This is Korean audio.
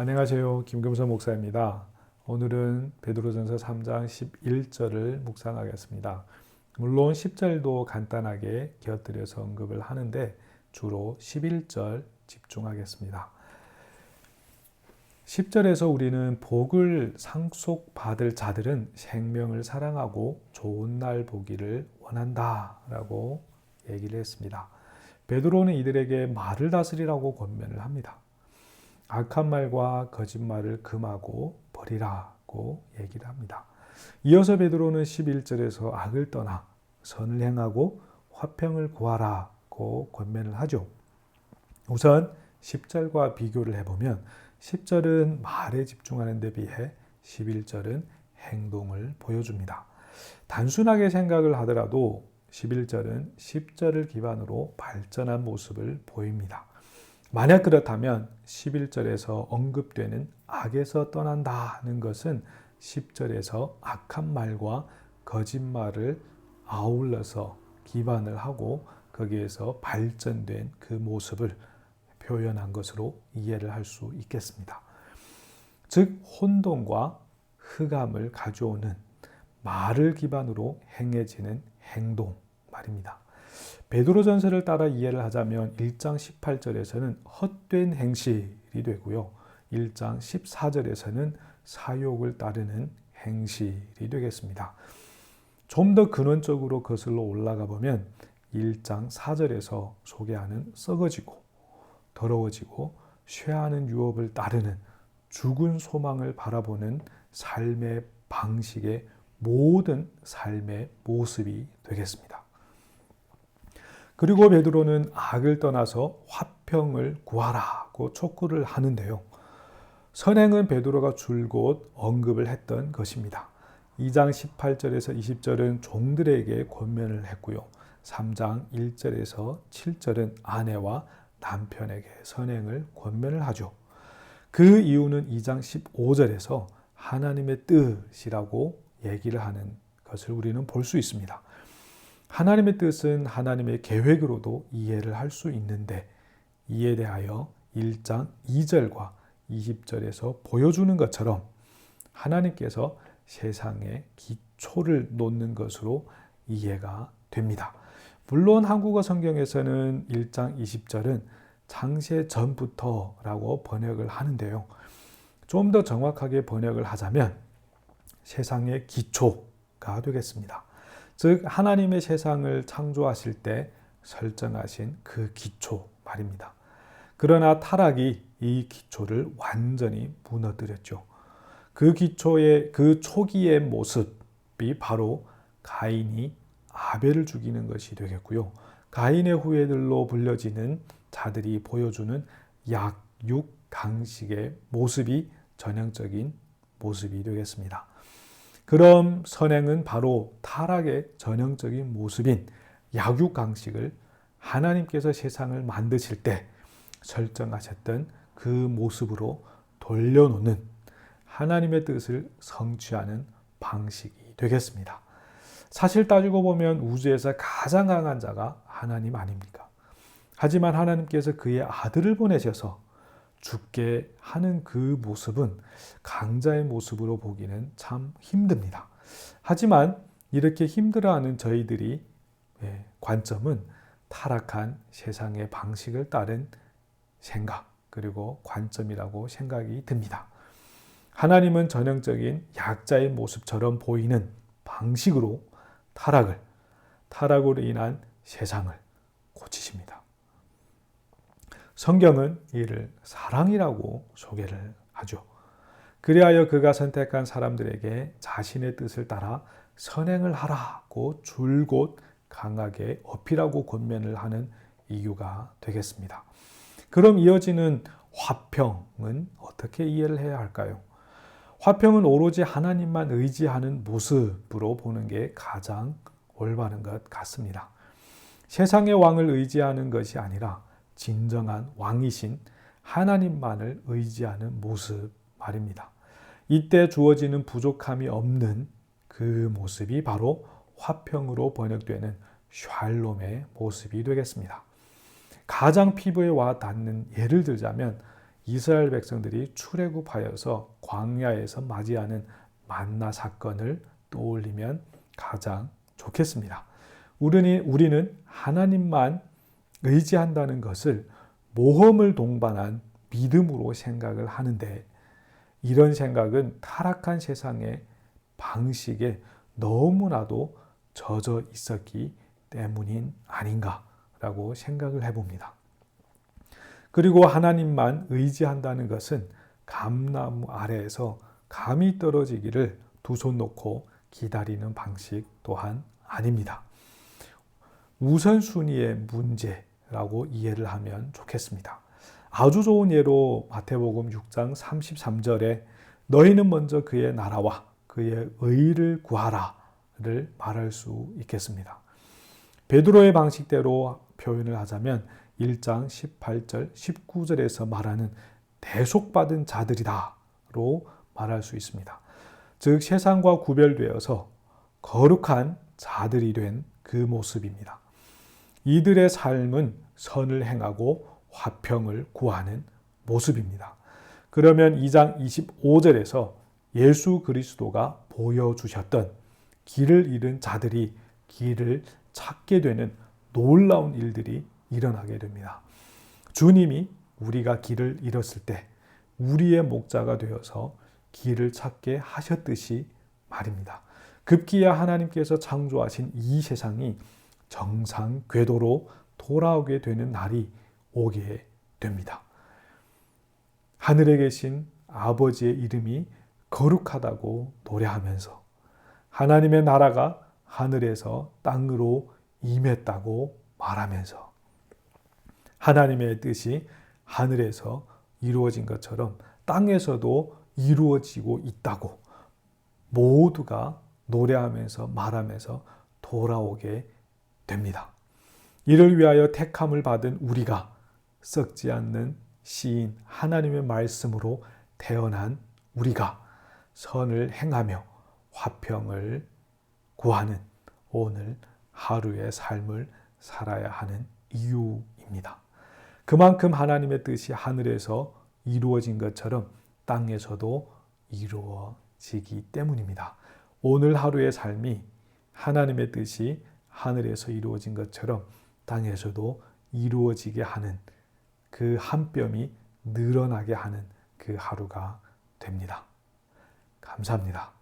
안녕하세요. 김금선 목사입니다. 오늘은 베드로전서 3장 11절을 묵상하겠습니다. 물론 10절도 간단하게 곁들여서 언급을 하는데 주로 11절 집중하겠습니다. 10절에서 우리는 복을 상속받을 자들은 생명을 사랑하고 좋은 날 보기를 원한다라고 얘기를 했습니다. 베드로는 이들에게 말을 다스리라고 권면을 합니다. 악한 말과 거짓말을 금하고 버리라고 얘기를 합니다. 이어서 베드로는 11절에서 악을 떠나 선을 행하고 화평을 구하라고 권면을 하죠. 우선 10절과 비교를 해보면 10절은 말에 집중하는 데 비해 11절은 행동을 보여줍니다. 단순하게 생각을 하더라도 11절은 10절을 기반으로 발전한 모습을 보입니다. 만약 그렇다면 11절에서 언급되는 악에서 떠난다는 것은 10절에서 악한 말과 거짓말을 아울러서 기반을 하고 거기에서 발전된 그 모습을 표현한 것으로 이해를 할 수 있겠습니다. 즉, 혼돈과 흑암을 가져오는 말을 기반으로 행해지는 행동 말입니다. 베드로 전서를 따라 이해를 하자면 1장 18절에서는 헛된 행실이 되고요. 1장 14절에서는 사욕을 따르는 행실이 되겠습니다. 좀 더 근원적으로 거슬러 올라가 보면 1장 4절에서 소개하는 썩어지고 더러워지고 쇠하는 유업을 따르는 죽은 소망을 바라보는 삶의 방식의 모든 삶의 모습이 되겠습니다. 그리고 베드로는 악을 떠나서 화평을 구하라고 촉구를 하는데요. 선행은 베드로가 줄곧 언급을 했던 것입니다. 2장 18절에서 20절은 종들에게 권면을 했고요. 3장 1절에서 7절은 아내와 남편에게 선행을 권면을 하죠. 그 이유는 2장 15절에서 하나님의 뜻이라고 얘기를 하는 것을 우리는 볼 수 있습니다. 하나님의 뜻은 하나님의 계획으로도 이해를 할 수 있는데 이에 대하여 1장 2절과 20절에서 보여주는 것처럼 하나님께서 세상에 기초를 놓는 것으로 이해가 됩니다. 물론 한국어 성경에서는 1장 20절은 창세 전부터라고 번역을 하는데요. 좀 더 정확하게 번역을 하자면 세상의 기초가 되겠습니다. 즉 하나님의 세상을 창조하실 때 설정하신 그 기초 말입니다. 그러나 타락이 이 기초를 완전히 무너뜨렸죠. 그 기초의 그 초기의 모습이 바로 가인이 아벨을 죽이는 것이 되겠고요. 가인의 후예들로 불려지는 자들이 보여주는 약육 강식의 모습이 전형적인 모습이 되겠습니다. 그럼 선행은 바로 타락의 전형적인 모습인 약육 강식을 하나님께서 세상을 만드실 때 설정하셨던 그 모습으로 돌려놓는 하나님의 뜻을 성취하는 방식이 되겠습니다. 사실 따지고 보면 우주에서 가장 강한 자가 하나님 아닙니까? 하지만 하나님께서 그의 아들을 보내셔서 죽게 하는 그 모습은 강자의 모습으로 보기는 참 힘듭니다. 하지만 이렇게 힘들어하는 저희들이 예, 관점은 타락한 세상의 방식을 따른 생각 그리고 관점이라고 생각이 듭니다. 하나님은 전형적인 약자의 모습처럼 보이는 방식으로 타락을 타락으로 인한 세상을. 성경은 이를 사랑이라고 소개를 하죠. 그리하여 그가 선택한 사람들에게 자신의 뜻을 따라 선행을 하라고 줄곧 강하게 어필하고 권면을 하는 이유가 되겠습니다. 그럼 이어지는 화평은 어떻게 이해를 해야 할까요? 화평은 오로지 하나님만 의지하는 모습으로 보는 게 가장 올바른 것 같습니다. 세상의 왕을 의지하는 것이 아니라 진정한 왕이신 하나님만을 의지하는 모습 말입니다. 이때 주어지는 부족함이 없는 그 모습이 바로 화평으로 번역되는 샬롬의 모습이 되겠습니다. 가장 피부에 와 닿는 예를 들자면 이스라엘 백성들이 출애굽하여서 광야에서 맞이하는 만나 사건을 떠올리면 가장 좋겠습니다. 우리는, 하나님만 의지한다는 것을 모험을 동반한 믿음으로 생각을 하는데 이런 생각은 타락한 세상의 방식에 너무나도 젖어 있었기 때문인 아닌가라고 생각을 해봅니다. 그리고 하나님만 의지한다는 것은 감나무 아래에서 감이 떨어지기를 두 손 놓고 기다리는 방식 또한 아닙니다. 우선순위의 문제 라고 이해를 하면 좋겠습니다. 아주 좋은 예로 마태복음 6장 33절에 너희는 먼저 그의 나라와 그의 의를 구하라를 말할 수 있겠습니다. 베드로의 방식대로 표현을 하자면 1장 18절 19절에서 말하는 대속받은 자들이다로 말할 수 있습니다. 즉 세상과 구별되어서 거룩한 자들이 된 그 모습입니다. 이들의 삶은 선을 행하고 화평을 구하는 모습입니다. 그러면 2장 25절에서 예수 그리스도가 보여주셨던 길을 잃은 자들이 길을 찾게 되는 놀라운 일들이 일어나게 됩니다. 주님이 우리가 길을 잃었을 때 우리의 목자가 되어서 길을 찾게 하셨듯이 말입니다. 급기야 하나님께서 창조하신 이 세상이 정상 궤도로 돌아오게 되는 날이 오게 됩니다. 하늘에 계신 아버지의 이름이 거룩하다고 노래하면서 하나님의 나라가 하늘에서 땅으로 임했다고 말하면서 하나님의 뜻이 하늘에서 이루어진 것처럼 땅에서도 이루어지고 있다고 모두가 노래하면서 말하면서 돌아오게 됩니다. 이를 위하여 택함을 받은 우리가 썩지 않는 시인 하나님의 말씀으로 태어난 우리가 선을 행하며 화평을 구하는 오늘 하루의 삶을 살아야 하는 이유입니다. 그만큼 하나님의 뜻이 하늘에서 이루어진 것처럼 땅에서도 이루어지기 때문입니다. 오늘 하루의 삶이 하나님의 뜻이 하늘에서 이루어진 것처럼 땅에서도 이루어지게 하는 그 한 뼘이 늘어나게 하는 그 하루가 됩니다. 감사합니다.